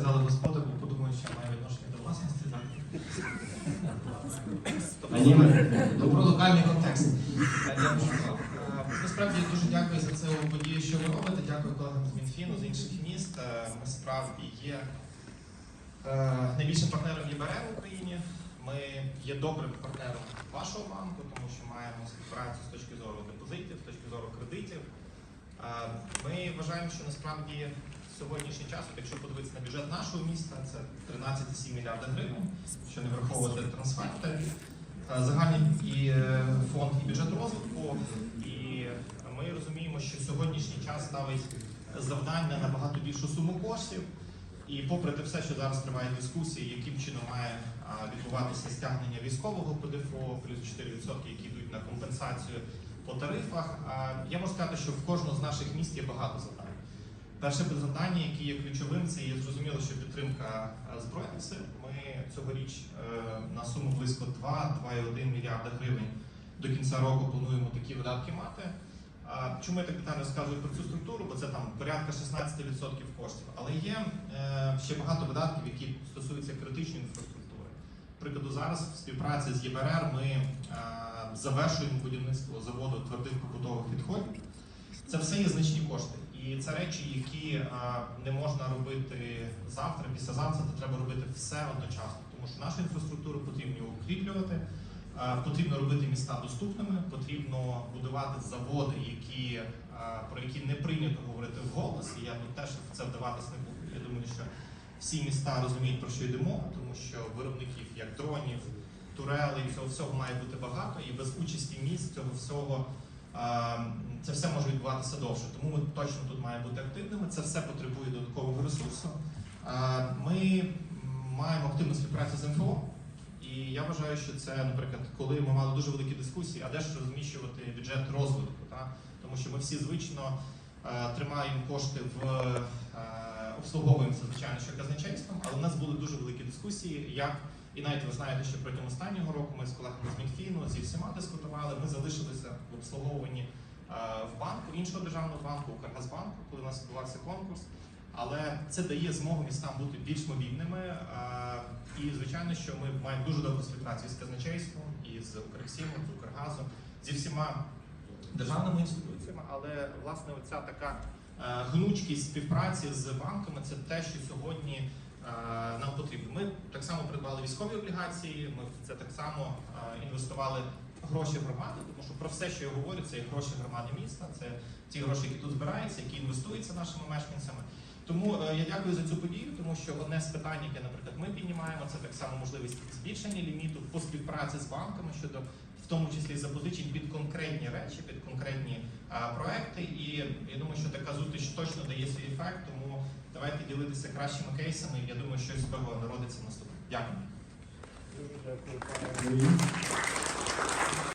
Сказали господи, бо подумаю, що має відношення до власності. А ні, Ну, про локальний контекст. Е, Я. Е, Насправді дуже дякую за цю подію, що ви робите. Дякую колегам з Мінфіну, з інших міст. Е, Ми справді є найбільшим партнером ЄБР в Україні. Ми є добрим партнером вашого банку, тому що маємо співпрацю з точки зору депозитів, з точки зору кредитів. Ми вважаємо, що насправді сьогоднішній час, якщо подивитися на бюджет нашого міста, це 13,7 мільярда гривень, що не враховувати трансферти. Е, Загальний і е, фонд і бюджет розвитку. І ми розуміємо, що сьогоднішній час ставить завдання на набагато більшу суму коштів. І попри те все, що зараз триває дискусії, яким чином має відбуватися стягнення військового ПДФО, плюс 4%, які йдуть на компенсацію по тарифах, я можу сказати, що в кожного з наших міст є багато завдань. Перше завдання, яке є ключовим, це є зрозуміло, що підтримка збройних сил. Ми цьогоріч е, на суму близько 2-2,1 мільярда гривень до кінця року плануємо такі видатки мати. Чому я так детально розказую про цю структуру? Бо це там порядка 16% коштів. Але є е, ще багато видатків, які стосуються критичної інфраструктури. Прикладу, зараз в співпраці з ЄБРР ми е, завершуємо будівництво заводу твердих побутових відходів. Це все є значні кошти. І це речі, які е, не можна робити завтра, післязавтра, то треба робити все одночасно, тому що нашу інфраструктуру потрібно укріплювати. Е, Потрібно робити міста доступними, потрібно будувати заводи, які, е, про які не прийнято говорити вголос. І я тут теж в це вдаватись не буду. Я думаю, що всі міста розуміють, про що йде мова, тому що виробників як дронів, турелей, цього всього має бути багато, і без участі міст цього всього це все може відбуватися довше. Тому ми точно тут маємо бути активними. Це все потребує додаткового ресурсу. Ми маємо активну співпрацю з МФО. І я вважаю, що це, наприклад, коли ми мали дуже великі дискусії, а де ж розміщувати бюджет розвитку, та? тому що ми всі звично е, тримаємо кошти в е, обслуговуємося, звичайно, що казначейством, але в нас були дуже великі дискусії, як і навіть ви знаєте, що протягом останнього року ми з колегами з Мінфіну зі всіма дискутували. Ми залишилися в обслуговуванні е, в банку іншого державного банку, Укргазбанку, коли у нас відбувався конкурс. Але це дає змогу містам бути більш мобільними. е, І звичайно, що ми маємо дуже добру співпрацю з казначейством, і з Укрексімом, з Укргазом, зі всіма державними інституціями. Але власне оця така гнучкість співпраці з банками це те, що сьогодні е, нам потрібно. Ми так само придбали військові облігації. Ми в це так само е, інвестували гроші громади, тому що про все, що я говорю, це є гроші громади міста, це ті гроші, які тут збираються, які інвестуються нашими мешканцями. Тому е, я дякую за цю подію, тому що одне з питань, яке, наприклад, ми піднімаємо, це так само можливість збільшення ліміту по співпраці з банками щодо в тому числі запозичень під конкретні речі, під конкретні проекти. І я думаю, що така зустріч точно дає свій ефект. Тому давайте ділитися кращими кейсами. і Я думаю, що з того народиться наступне. Дякую. Дуже дякую, пане.